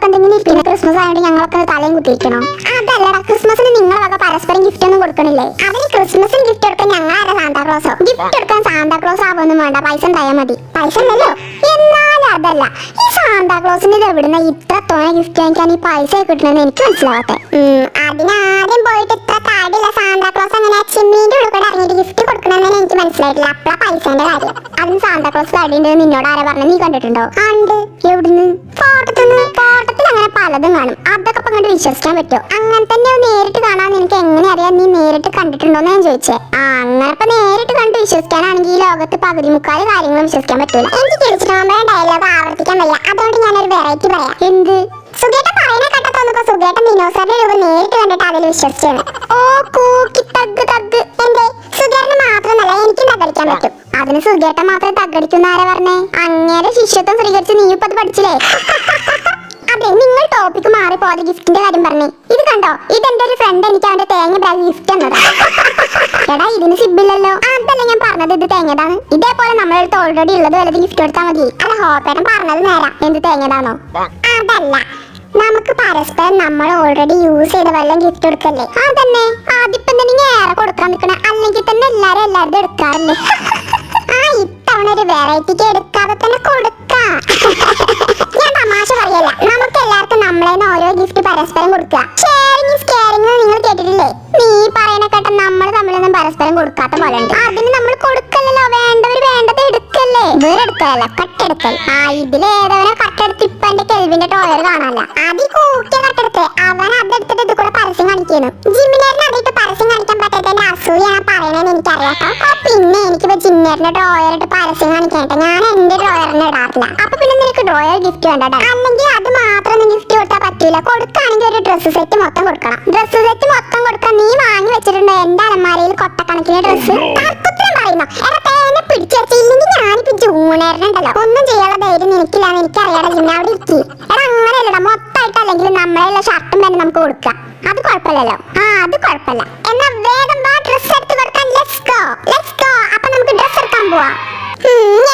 ഒക്കെ എന്തെങ്കിലും ക്രിസ്മസ് ആയതുകൊണ്ട് ഞങ്ങളൊക്കെ തലയും കുത്തിയിരിക്കണോ? അതല്ലടാ ക്രിസ്മസിന് നിങ്ങൾ വക പരസ്പരം ഗിഫ്റ്റ് ഒന്നും കൊടുക്കണില്ലേ? അവർ ക്രിസ്മസിന് ഗിഫ്റ്റ് കൊടുക്കാൻ ഞങ്ങളാരാ സാന്താക്ലോസോ ഗിഫ്റ്റ് എടുക്കാൻ സാന്താക്ലോസ് ആവൊന്നും വേണ്ട പൈസ ഉണ്ടായാൽ മതി. പൈസ ഉണ്ടല്ലോ എന്നാലും അതല്ല ഈ സാന്താക്ലോസിന് ഇത് എവിടുന്ന ഇത്ര തോന ഗിഫ്റ്റ് വാങ്ങിക്കാൻ ഈ പൈസ കിട്ടണമെന്ന് എനിക്ക് മനസ്സിലാവാത്തെ അതിനാദ്യം പോയിട്ട് ഇത്ര കാടില്ല സാന്താക്ലോസ് അങ്ങനെ ചിമ്മിന്റെ ഉള്ളിൽ കൂടെ ഇറങ്ങിയിട്ട് ഗിഫ്റ്റ് കൊടുക്കണമെന്ന് എനിക്ക് മനസ്സിലായിട്ടില്ല. അപ്പളാ പൈസന്റെ കാര്യം. അതും സാന്താക്ലോസ് കാടിണ്ട് നിന്നോട് ആരാ പറഞ്ഞു നീ കണ്ടിട്ടുണ്ടോ? ഉണ്ട് എവിടുന്ന്? അങ്ങനെ പലതും കാണും. അതൊക്കെ അങ്ങോട്ട് വിശ്വസിക്കാൻ പറ്റുമോ? അങ്ങനെ തന്നെ നേരിട്ട് കാണാൻ നിനക്ക് എങ്ങനെ അറിയാം? നീ നേരിട്ട് കണ്ടിട്ടുണ്ടോന്ന് ഞാൻ ചോദിച്ചേ. ആ അങ്ങനെ ഇപ്പൊ നേരിട്ട് കണ്ട് വിശ്വസിക്കാനാണെങ്കിൽ ഈ ലോകത്ത് പകുതി മുക്കാൽ കാര്യങ്ങളും വിശ്വസിക്കാൻ പറ്റൂല. എനിക്ക് തിരിച്ചിട്ടുമ്പോൾ ഡയലോഗ് ആവർത്തിക്കാൻ വയ്യ. അതുകൊണ്ട് ഞാനൊരു വെറൈറ്റി പറയാം. എന്ത്? സുഖേട്ടൻ പറയുന്ന കേട്ട തോന്നുമ്പോ സുഖേട്ടൻ ദിനോസറിന്റെ രൂപം നേരിട്ട് കണ്ടിട്ട് അതിൽ വിശ്വസിച്ചാണ് ഓ കൂക്കി തഗ് തഗ്. എന്തേ? സുഖേട്ടന് മാത്രമല്ല എനിക്കും തകടിക്കാൻ പറ്റും. അതിന് സുഖേട്ടൻ മാത്രമേ തകടിക്കുന്ന ആരാ പറഞ്ഞേ? അങ്ങേരെ ശിഷ്യത്വം സ്വീകരിച്ച് നീ ഇപ്പൊ അത് പഠിച്ചില്ലേ? നിങ്ങൾ ടോപ്പിക് മാറി പോകാതെ ഗിഫ്റ്റിന്റെ കാര്യം പറഞ്ഞു. ഇത് കണ്ടോ? ഇത് എന്റെ ഒരു ഫ്രണ്ട് എനിക്ക് അവന്റെ തേങ്ങ ബാഗ് ഗിഫ്റ്റ് തന്നതാ. എടാ ഇതിന് സിബില്ലല്ലോ. അതല്ല ഞാൻ പറഞ്ഞത് ഇത് തേങ്ങതാണ് ഇതേപോലെ നമ്മളടുത്ത് ഓൾറെഡി ഉള്ളത് വല്ലത് ഗിഫ്റ്റ് കൊടുത്താൽ മതി. അല്ല ഹോപ്പേട്ടൻ പറഞ്ഞത് നേരാ. എന്ത് തേങ്ങതാണോ അതല്ല. നമുക്ക് പരസ്പരം നമ്മൾ ഓൾറെഡി യൂസ് ചെയ്ത വല്ലതും ഗിഫ്റ്റ് കൊടുക്കല്ലേ? അതന്നെ. ആദ്യം തന്നെ നീ ഏറെ കൊടുക്കാൻ നിൽക്കണ. അല്ലെങ്കിൽ തന്നെ എല്ലാരും എല്ലാവരും എടുക്കാറില്ലേ? ആ ഇത്തവണ ഒരു വെറൈറ്റിക്ക് എടുക്കാതെ തന്നെ കൊടുക്കാം. എടുക്കലല്ല കട്ടെടുക്കൽ ആ ഇതിലേതവനെ കട്ടെടുത്ത് ഇപ്പൊ എന്റെ കെൽവിന്റെ ടോയർ കാണാനല്ല. അതി കൂക്കിയ കട്ടെടുത്ത്. അവൻ അതെടുത്തിട്ട് ഇത് കൂടെ പരസ്യം കാണിക്കുന്നു ജിമ്മിനേറിന് അതിട്ട് പരസ്യം കാണിക്കാൻ പറ്റാത്തതിന്റെ അസൂയാണ് പറയണെന്ന് എനിക്കറിയാട്ടോ. പിന്നെ എനിക്കിപ്പോ ജിമ്മിനേറിന്റെ ഡ്രോയർ ഇട്ട് പരസ്യം കാണിക്കട്ടെ ഞാൻ എന്റെ ഡ്രോയറിന് ഇടാറില്ല. അപ്പൊ പിന്നെ നിനക്ക് ഡ്രോയർ ഗിഫ്റ്റ് വേണ്ടടാ അല്ലെങ്കിൽ അത് മാത്രം ഗിഫ്റ്റ് കൊടുത്താൽ പറ്റൂല. കൊടുക്കുകയാണെങ്കിൽ ഒരു ഡ്രസ്സ് സെറ്റ് മൊത്തം കൊടുക്കണം. ഡ്രസ്സ് സെറ്റ് മൊത്തം കൊടുക്കാൻ നീ വാങ്ങി വെച്ചിട്ടുണ്ട്? എന്റെ അലമാരയിൽ കൊട്ടക്കണക്കിന് ഡ്രസ്സ് തർക്കുത്തരം പറയുന്നു. പിടിച്ചില്ലെങ്കിൽ ഞാനിപ്പോ ജൂണേറിനുണ്ടല്ലോ ഒന്നും ചെയ്യാനുള്ള ധൈര്യം എനിക്കില്ലാന്ന് എനിക്കറിയാതെ ജിമ്മ അവിടെ ഇരിക്കി. എടാ അങ്ങനെയല്ലടാ മൊത്തമായിട്ട് അല്ലെങ്കിൽ നമ്മളെയുള്ള ഷർട്ടും തന്നെ നമുക്ക് കൊടുക്കാം. അത് കുഴപ്പമില്ലല്ലോ. ആ അത് കുഴപ്പമില്ല. എന്നാ വേഗം വാ ഡ്രസ് എടുത്ത് കൊടുക്കാൻ. ലെറ്റ്സ് ഗോ ലെറ്റ്സ് ഗോ അപ്പൊ നമുക്ക് ഡ്രസ് എടുക്കാൻ പോവാ.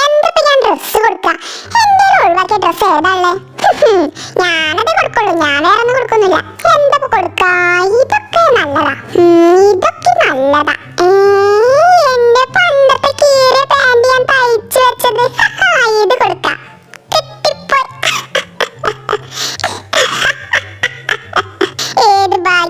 എന്തിപ്പോ ഞാൻ ഡ്രസ്സ് കൊടുക്കാം? എന്റെ ഒഴിവാക്കിയ ഡ്രസ്സ് ഏതാള്ളേ? ഹും, ഞാനത് കൊടുക്കുള്ളൂ. ഞാൻ വേറെ ഒന്നും കൊടുക്കുന്നില്ല. എന്താ കൊടുക്കാ? ഇതൊക്കെ നല്ലതാ. ഇതൊക്കെ നല്ലതാ.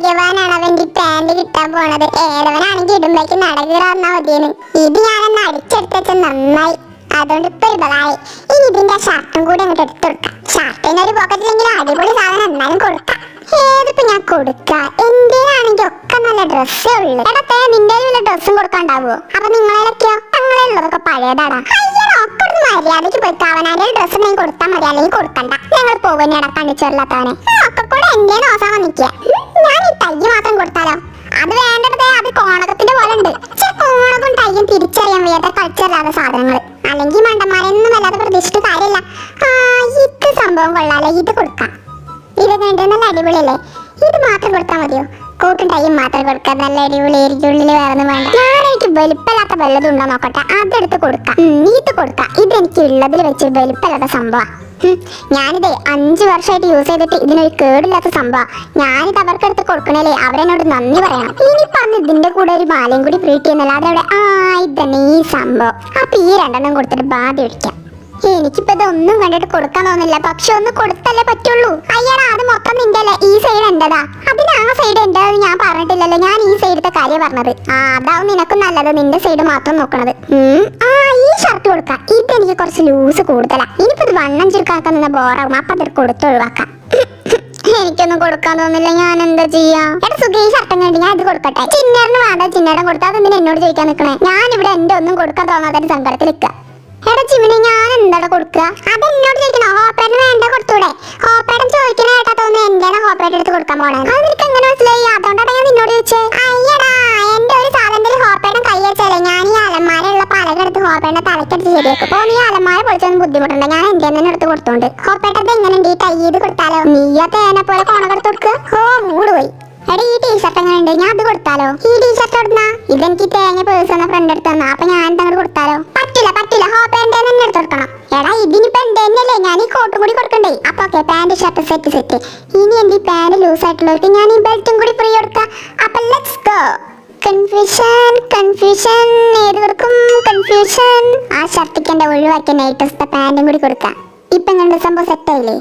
ഭാഗ്യവാനാണ് അവന്റെ ഈ പാന്റ് കിട്ടാൻ പോണത്. ഏതവനാണെങ്കിൽ ഇടുമ്പോഴേക്ക് നടകിറാന്നാ മതിയെന്ന്. ഇത് ഞാനൊന്ന് അടിച്ചെടുത്ത നന്നായി. അതുകൊണ്ട് ഇപ്പൊ ഒരു ഇനി ഇതിന്റെ ഷർട്ടും കൂടി അങ്ങോട്ട് എടുത്തു കൊടുക്കാം. ഷർട്ടിന് ഒരു പോക്കറ്റിലെങ്കിലും അടിപൊളി സാധനം എന്നാലും കൊടുക്കാം. ഏതിപ്പോ ഞാൻ കൊടുക്കാം? എന്റേതാണെങ്കിൽ ഒക്കെ നല്ല ഡ്രസ്സേ ഉള്ളു. എടത്തെ നിന്റെ വല്ല ഡ്രസ്സും കൊടുക്കാണ്ടാവോ? അപ്പൊ നിങ്ങളേലൊക്കെയോ അങ്ങനെ ഉള്ളതൊക്കെ പഴയതാടാ. മര്യാദയ്ക്ക് പോയി അവനാരുടെ ഡ്രസ്സ് ഞാൻ കൊടുത്താൽ മതി. അല്ലെങ്കിൽ കൊടുക്കണ്ട. ഞങ്ങൾ പോകുന്നേടാ കണ്ണിച്ചോറില്ലാത്തവനെ ഒക്കെ കൂടെ എന്റെ നോസാൻ വന്നിക്കുക ഞാൻ ഈ തൈ മാത്രം കൊടുത്താലോ? അത് വേണ്ടത് അത് കോണകത്തിന്റെ പോലെ ഉണ്ട് കോണകം തയ്യും തിരിച്ചറിയാൻ വയ്യാത്ത കൾച്ചറില്ലാത്ത സാധനങ്ങൾ അല്ലെങ്കിൽ മണ്ടന്മാരെയൊന്നും വല്ലാതെ പ്രതീക്ഷിച്ചിട്ട് കാര്യമില്ല. ആ ഇത് സംഭവം കൊള്ളാലോ ഇത് കൊടുക്കാം. ഇത് കണ്ട് നല്ല അടിപൊളിയല്ലേ? ഇത് മാത്രം കൊടുത്താൽ മതിയോ? കൂട്ടും ടൈം മാത്രം കൊടുക്കാം. നല്ല അടിപൊളി ഉള്ളിൽ വേറെ വേണ്ട. ഞാൻ എനിക്ക് വലുപ്പമില്ലാത്ത വല്ലതും ഉണ്ടോ നോക്കട്ടെ? അതെടുത്ത് കൊടുക്കാം. ഇത് കൊടുക്കാം. ഇതെനിക്ക് ഉള്ളതിൽ വെച്ച് വലുപ്പമില്ലാത്ത സംഭവം. ഞാനിത് അഞ്ചു വർഷമായിട്ട് യൂസ് ചെയ്തിട്ട് ഇതിനൊരു കേടില്ലാത്ത സംഭവം. ഞാനിത് അവർക്ക് എടുത്ത് കൊടുക്കണേലേ അവരെന്നോട് നന്ദി പറയണം. ഇനി പറഞ്ഞ ഇതിന്റെ കൂടെ ഒരു മാലയും കൂടി പ്രീറ്റ് ചെയ്യുന്നില്ല അതവിടെ ആ ഇതന്നെ ഈ സംഭവം. അപ്പൊ ഈ രണ്ടെണ്ണം കൊടുത്തിട്ട് ബാധ ഒഴിക്കാം. എനിക്കിപ്പോ ഇതൊന്നും കണ്ടിട്ട് കൊടുക്കാൻ തോന്നില്ല. പക്ഷെ ഒന്ന് കൊടുത്തല്ലേ പറ്റുള്ളൂ. അയ്യടാ അത് മൊത്തം നിന്റെ അല്ലേ ഈ സൈഡ് എന്റേതാ. അതിന് ആ സൈഡ് എന്റേതെന്ന് ഞാൻ പറഞ്ഞിട്ടില്ലല്ലോ. ഞാൻ ഈ സൈഡത്തെ കാര്യം പറഞ്ഞത്. ആ അതാവും നിനക്കും നല്ലത്. നിന്റെ സൈഡ് മാത്രം നോക്കണത്. ആ ഈ ഷർട്ട് കൊടുക്കാം. ഇത് എനിക്ക് കുറച്ച് ലൂസ് കൂടുതലാ. ഇനിയിപ്പോ ഇത് വണ്ണം ചുരുക്കാക്കാൻ നിന്ന ബോറാകും അപ്പൊ അത് കൊടുത്തൊഴിവാക്കാം എനിക്കൊന്നും കൊടുക്കാൻ തോന്നില്ല. ഞാൻ എന്താ ചെയ്യാ? എടാ സുഖ ഈ ഷർട്ടും കണ്ടി ഞാൻ ഇത് കൊടുക്കട്ടെ. ചിന്നേറിന് വേണ്ട. ചിന്നടം കൊടുത്താൽ അതെന്തിനാ എന്നോട് ചോദിക്കാൻ നിൽക്കണേ ഞാൻ ഇവിടെ എന്റെ ഒന്നും കൊടുക്കാൻ തോന്നാത്ത ഒരു സങ്കടത്തിൽ നിൽക്കുക എടാ ചിമിനി ഞാൻ എന്താണ് കൊടുക്കുക? അത് എന്നോട് ചോദിക്കണോ ഹോപ്പേട്ടന് വേണ്ട കൊടുത്തൂടെ? ഹോപ്പേട്ടൻ ചോദിക്കണ തോന്നുന്നു എന്റെയാണ് ഹോപ്പേട്ടൻ എടുത്ത് കൊടുക്കാൻ പോണേ അത് നിനക്ക് എങ്ങനെ മനസ്സിലായി? അതുകൊണ്ടാണ് നിന്നോട് ചോദിച്ചേ. അയ്യടാ എന്റെ ഒരു സാധനത്തിൽ ഹോപ്പേട്ടൻ കൈ ഞാൻ ഈ അലമാരയുള്ള പലകെടുത്ത് ഹോപ്പേട്ടന്റെ തലക്കെടുത്ത് ശരിയാക്കും. അപ്പൊ നീ അലമാര പൊളിച്ചൊന്നും ബുദ്ധിമുട്ടുണ്ട്. ഞാൻ എന്റെ എടുത്ത് കൊടുത്തോണ്ട്. ഹോപ്പേട്ടത് എങ്ങനെയുണ്ട്? ഈ ടൈ ചെയ്ത് കൊടുത്താലോ? നീയാ തേനെ പോലെ കോണകെടുത്ത് കൊടുക്കുക ഓ മൂട് പോയി. എടാ ടീഷർട്ട് എങ്ങനെ ഞാൻ അത് കൊടുത്താലോ? ഈ ടീഷർട്ട് കൊടുന്നാ ഇതെനിക്ക് തേങ്ങ പേഴ്സ് ഫ്രണ്ട് എടുത്ത് തന്നാ. ഞാൻ അങ്ങോട്ട് കൊടുത്താലോ? പറ്റില്ല പറ്റില്ല. ഹോ ഹോപ്പേന്റെ തന്നെ എടുത്ത് എടാ ഇതിനിപ്പോ എന്റെ ഞാൻ ഈ കോട്ടും കൂടി കൊടുക്കണ്ടേ? അപ്പൊ okay pant shirt set set ഇനി എന്റെ ഈ പാന്റ് ലൂസ് ആയിട്ടുള്ളവർക്ക് ഞാൻ ഈ ബെൽറ്റും കൂടി ഫ്രീ കൊടുക്കാം. അപ്പൊ ലെറ്റ്സ് ഗോ കൺഫ്യൂഷൻ കൺഫ്യൂഷൻ ഏതുവർക്കും കൺഫ്യൂഷൻ ആ ഷർട്ടിക്ക് എന്റെ ഒഴിവാക്കിയ നൈറ്റസത്തെ പാന്റും കൂടി കൊടുക്കാം. ഇപ്പൊ എങ്ങനെ സംഭവം സെറ്റ് ആയില്ലേ?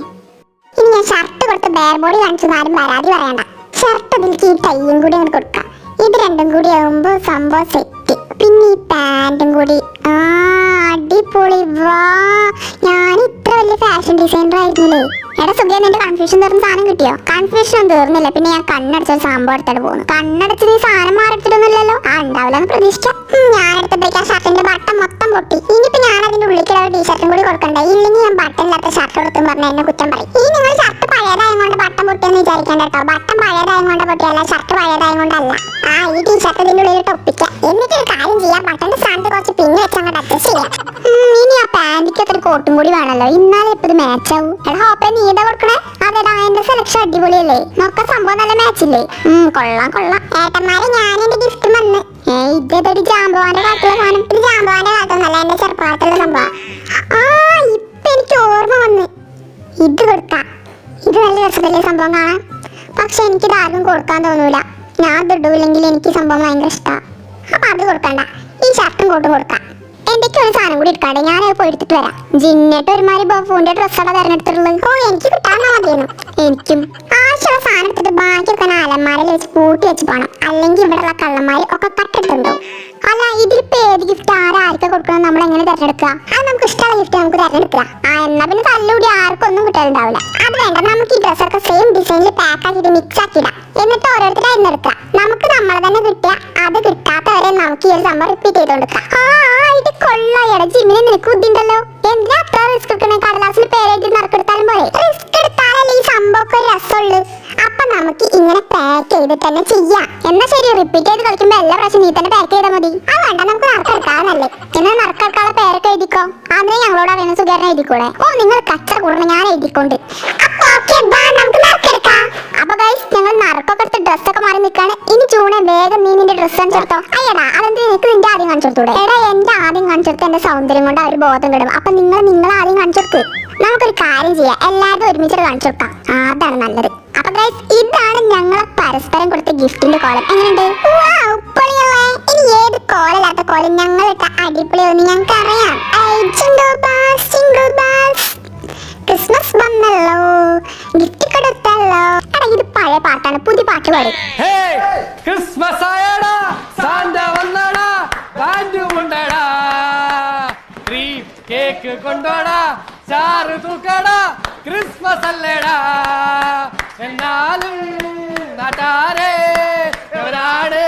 ഇനി ഞാൻ ഷർട്ട് കൊടുത്ത് ബെയർ ബോഡി കാണിച്ചു ആരും പരാതി പറയണ്ട. ഷർട്ട് അതിലേക്ക് ഈ ടൈയും കൂടി അങ്ങോട്ട് കൊടുക്കാം. ഇത് രണ്ടും കൂടി ആകുമ്പോൾ സംഭവം സെറ്റ് പിന്നെ ഈ പാന്റും കൂടി അടിപൊളി. വാ. ഞാൻ ഇത്ര വലിയ ഫാഷൻ ഡിസൈനർ ആയിരുന്നില്ലേ? എടാ സുഖം നിന്റെ കൺഫ്യൂഷൻ തീർന്ന സാധനം കിട്ടിയോ? കൺഫ്യൂഷൻ തീർന്നില്ല. പിന്നെ ഞാൻ കണ്ണടച്ച ഒരു സംഭവം എടുത്തിട്ട് പോകുന്നു കണ്ണടച്ച് നീ സാധനം മാറിയിട്ടൊന്നുമില്ലല്ലോ ആ ഉണ്ടാവില്ല എന്ന് ഞാൻ എടുത്തിട്ടേക്ക് ആ ഷർട്ടിന്റെ ബട്ടൺ മൊത്തം പൊട്ടി. ഇനിയിപ്പോ ഞാൻ അതിന്റെ ഉള്ളിലേക്ക് ഒരു ടീഷർട്ടും കൂടി കൊടുക്കണ്ടേ? ഇല്ലെങ്കിൽ ഞാൻ ബട്ടൺ ഇല്ലാത്ത ഷർട്ട് കൊടുത്തും പറഞ്ഞ എന്നെ കുറ്റം പറയും. ഈ നിങ്ങൾ ഷർട്ട് പഴയതായത് കൊണ്ട് ബട്ടൺ പൊട്ടിയെന്ന് വിചാരിക്കണ്ട കേട്ടോ. ബട്ടൺ പഴയതായത് കൊണ്ട് പൊട്ടിയല്ല ഷർട്ട് പഴയതായത് കൊണ്ടല്ല ആ ഈ ടീഷർട്ട് ഇതിന്റെ ഉള്ളിൽ ഒപ്പിക്കാം. എന്നിട്ട് ഒരു കാര്യം ചെയ്യാം. ബട്ടന്റെ സ്ഥാനത്ത് കുറച്ച് പിന്നെ വെച്ച് അങ്ങോട്ട് അഡ്ജസ്റ്റ് ചെയ്യാം. ഇനി ആ പാന്റിക്ക് അത്ര കോട്ടും കൂടി വേണമല്ലോ ഇന്നാലും ഇപ്പൊ ഇത് മാച്ച് ആവും. എടാ ഹോപ്പേ നീ ഇതാ കൊടുക്കണേ? അതെടാ എന്റെ സെലക്ഷൻ അടിപൊളിയല്ലേ. നോക്ക സംഭവം നല്ല മാച്ച് ഇല്ലേ? കൊള്ളാം കൊള്ളാം. ഏട്ടന്മാരെ ഞാൻ എന്റെ ഗിഫ്റ്റ് വന്ന്. ഇതൊരു ജാമ്പവാന്റെ കാട്ടിലെ സാധനം. ഇത് ജാമ്പവാന്റെ കാലത്തൊന്നല്ല എന്റെ ചെറുപ്പകാലത്തുള്ള സംഭവം. ആ ഇപ്പൊ എനിക്ക് ഓർമ്മ വന്ന്. ഇത് കൊടുക്കാം ഇത് നല്ല രസമല്ലേ സംഭവം കാണാൻ. പക്ഷെ എനിക്കിത് ആർക്കും കൊടുക്കാൻ തോന്നൂല. ഞാൻ ഇത് എനിക്ക് സംഭവം ഭയങ്കര ഇഷ്ടമാണ് അപ്പൊ അത് കൊടുക്കണ്ട. ഈ ഷർട്ടും കോട്ടും കൊടുക്കാം. എന്തൊക്കെ ഒരു സാധനം കൂടി എടുക്കാണ്ട് ഞാൻ പോയിട്ട് വരാം. ജിന്നിട്ട് ഒരുമാതിരി ബഫൂന്റെ ഡ്രസ്സാണ് തെരഞ്ഞെടുത്തിട്ടുള്ളത്? ഓ എനിക്ക് കിട്ടാൻ മതിയെന്നു. എനിക്കും ആവശ്യമുള്ള സാധനം എടുത്തിട്ട് ബാക്കിയൊക്കെ ഞാൻ അലമാരയിൽ വെച്ച് പൂട്ടി വെച്ച് പോകണം അല്ലെങ്കിൽ ഇവിടെയുള്ള കള്ളന്മാര് ഒക്കെ കട്ടിട്ടുണ്ടോ അല്ല ഇതിലിപ്പോ ഏത് ഗിഫ്റ്റ് ആരാർക്ക് കൊടുക്കണം നമ്മൾ എങ്ങനെ തിരഞ്ഞെടുക്കുക? അത് നമുക്ക് ഇഷ്ടമുള്ള ഗിഫ്റ്റ് നമുക്ക് തെരഞ്ഞെടുക്കാം ആ എന്നാ പിന്നെ തല്ലുകൂടി ആർക്കും ഒന്നും കിട്ടാനുണ്ടാവില്ല. അത് വേണ്ട. നമുക്ക് ഈ ഡ്രസ്സൊക്കെ സെയിം ഡിസൈനിൽ പാക്ക് ആക്കിയിട്ട് മിക്സ് ആക്കിയിടാം. എന്നിട്ട് ഓരോരുത്തരായിരുന്നു എടുക്കാം നമുക്ക് നമ്മളെ തന്നെ കിട്ടിയ അത് കിട്ടാത്തവരെ നമുക്ക് ഈ ഒരു സംഭവം റിപ്പീറ്റ് ചെയ്തോണ്ടിരിക്കാം ആ ഇത് കൊള്ളായടാ. ജിമ്മിന് നിനക്ക് ബുദ്ധിണ്ടല്ലോ എന്തിനാ അത്ര റിസ്ക് എടുക്കണേ? കടലാസിൽ പേരെഴുതി നറുക്കെടുത്താലും പോലെ റിസ്ക് എടുത്താലല്ലേ ഈ സംഭവമൊക്കെ ഒരു അപ്പൊ നമുക്ക് ഇങ്ങനെ പാക്ക് ചെയ്ത് തന്നെ ചെയ്യാം. എന്നാ ശരി റിപ്പീറ്റ് ചെയ്ത് കളിക്കുമ്പോ എല്ലാ പ്രാവശ്യം നീ തന്നെ പാക്ക് ചെയ്താൽ മതി. ആ വേണ്ട നമുക്ക് നറുക്കെടുക്കാന്നല്ലേ എന്നാ നറുക്കെടുക്കാനുള്ള പേരൊക്കെ എഴുതിക്കോ. അതിനെ ഞങ്ങളോട് അറിയുന്ന സുഖേരനെ എഴുതിക്കൂടെ? ഓ നിങ്ങൾ കച്ചറ കൂടണം ഞാൻ എഴുതിക്കൊണ്ട്. അപ്പൊ നമുക്ക് നീ കാണിച്ചെടുത്തോ അയ്യടാ അതെന്ത് നിനക്ക് നിന്റെ ആദ്യം കാണിച്ചെടുത്തൂടെ എടാ എന്റെ ആദ്യം കാണിച്ചെടുത്ത് എന്റെ സൗന്ദര്യം കൊണ്ട് അവർ ബോധം കിടും. അപ്പൊ നിങ്ങൾ നിങ്ങൾ ആദ്യം കാണിച്ചെടുക്ക് നമുക്കൊരു കാര്യം ചെയ്യാം. എല്ലാവരും ഒരുമിച്ച് കാണിച്ചെടുക്കാം അതാണ് നല്ലത്. അപ്പൊ ഗൈസ് ഇതാണ് ഞങ്ങളെ പരസ്പരം കൊടുത്ത ഗിഫ്റ്റിന്റെ കോലം എങ്ങനെയുണ്ട്? ഇനി ഏത് കോലല്ലാത്ത കോലം ഞങ്ങൾ ഇട്ട അടിപൊളിയാണെന്ന് ഞങ്ങൾക്ക് അറിയാം ക്രിസ്മസ് വന്നല്ലോ. ഗിഫ്റ്റ് കൊടുത്തല്ലോ. ഇത് പഴയ പാട്ടാണ് പുതിയ പാട്ട് പാടി ക്രിസ്മസ് ആയടാ സാന്ത വന്നടാ പാന്റ് കൊണ്ടടാ ട്രീ കേക്ക് കൊണ്ടോടാ ചാറ് തൂക്കടാ ക്രിസ്മസ് അല്ലേടാ. എന്നാലും നാട്ടാരേ എവരാണ്?